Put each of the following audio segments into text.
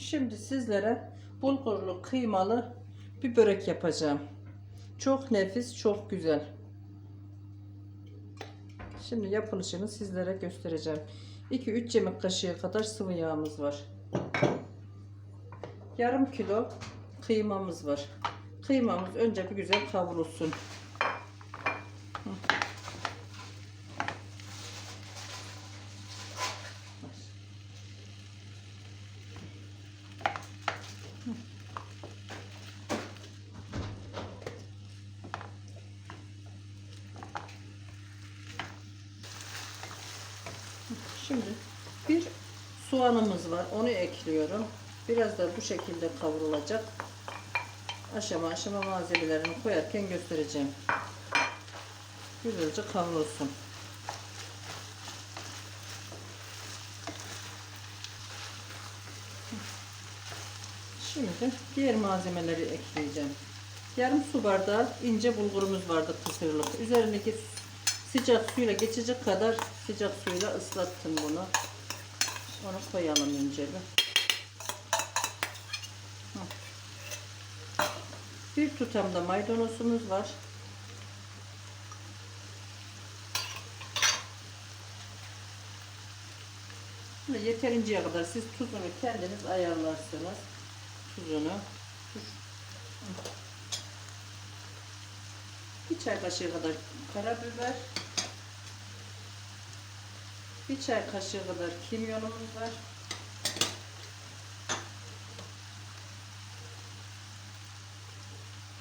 Şimdi sizlere bulgurlu kıymalı bir börek yapacağım. Çok nefis, çok güzel. Şimdi yapılışını sizlere göstereceğim. 2-3 yemek kaşığı kadar sıvı yağımız var. Yarım kilo kıymamız var. Kıymamız önce bir güzel kavrulsun. Şimdi bir soğanımız var. Onu ekliyorum. Biraz da bu şekilde kavrulacak. Aşama aşama malzemelerini koyarken göstereceğim. Güzelce kavrulsun. Şimdi diğer malzemeleri ekleyeceğim. Yarım su bardağı ince bulgurumuz vardı kısırlık. Üzerindeki sıcak suyla geçecek kadar sıcak suyla ıslattım bunu. Onu koyalım önce bir. Bir tutam da maydanozumuz var. Yeterinceye kadar siz tuzunu kendiniz ayarlarsınız. Tuzunu. Bir çay kaşığı kadar karabiber. Bir çay kaşığı kadar kimyonumuz var.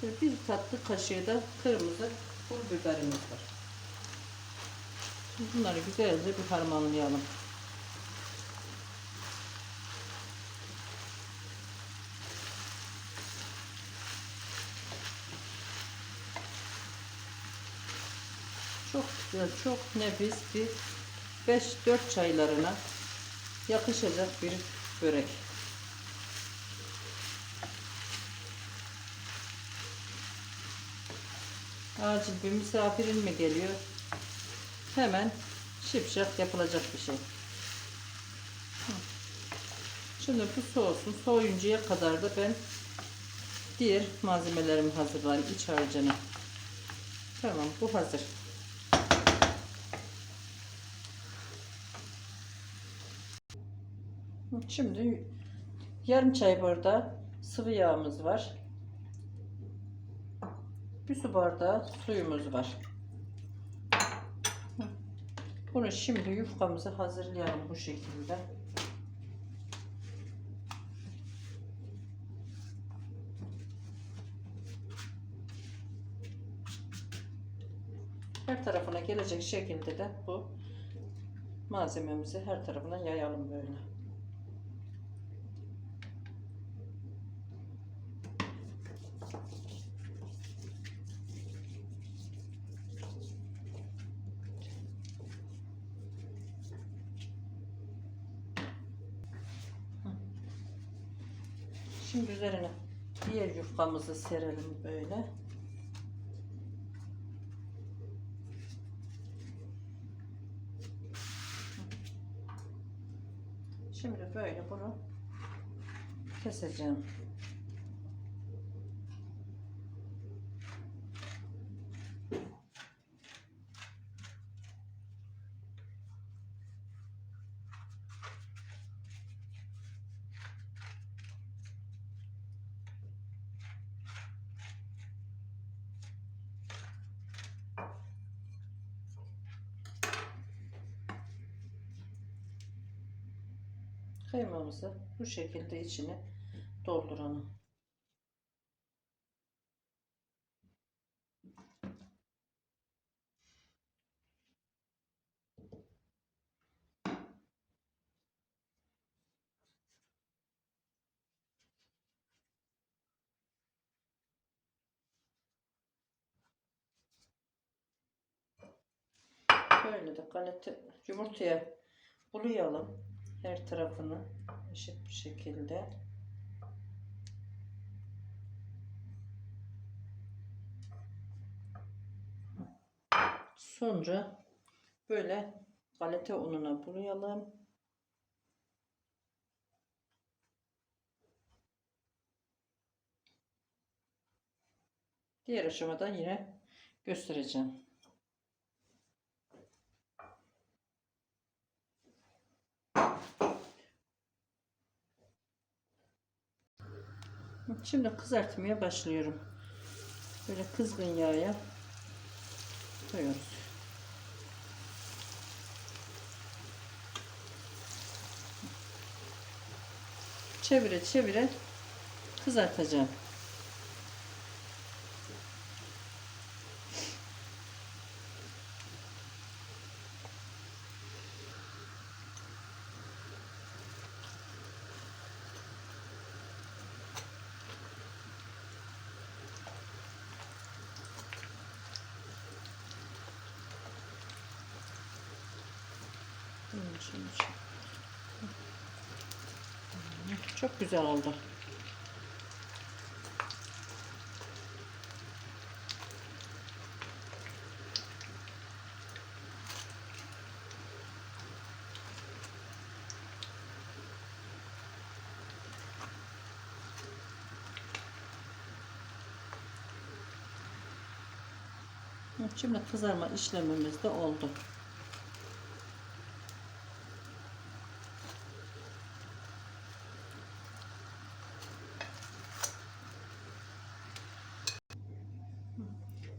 Ve bir tatlı kaşığı da kırmızı pul biberimiz var. Şimdi bunları güzelce bir harmanlayalım. Çok güzel, çok nefis bir 5-4 çaylarına yakışacak bir börek. Acil bir misafirin mi geliyor? Hemen şipşak yapılacak bir şey. Şimdi bu soğusun. Soğuyuncaya kadar da ben diğer malzemelerimi hazırlayayım. iç harcını. Tamam bu hazır. Şimdi yarım çay bardağı sıvı yağımız var. Bir su bardağı suyumuz var. Bunu şimdi yufkamızı hazırlayalım bu şekilde. Her tarafına gelecek şekilde de bu malzememizi her tarafına yayalım böyle. Şimdi üzerine diğer yufkamızı serelim böyle. Şimdi böyle bunu keseceğim. Kıymamızı bu şekilde içine dolduralım. Böyle de galeta yumurtaya bulayalım her tarafını eşit bir şekilde sonra böyle galeta ununa bulayalım. Diğer aşamada yine göstereceğim. Şimdi kızartmaya başlıyorum. Böyle kızgın yağa koyuyoruz. Çevire çevire kızartacağım. Çok güzel oldu. Şimdi kızarma işlemimiz de oldu.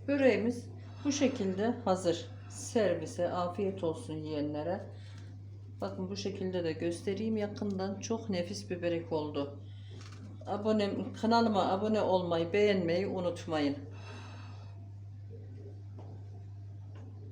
Böreğimiz bu şekilde hazır. Servise afiyet olsun yiyenlere. Bakın bu şekilde de göstereyim yakından. Çok nefis bir börek oldu. Abone, kanalıma abone olmayı, beğenmeyi unutmayın.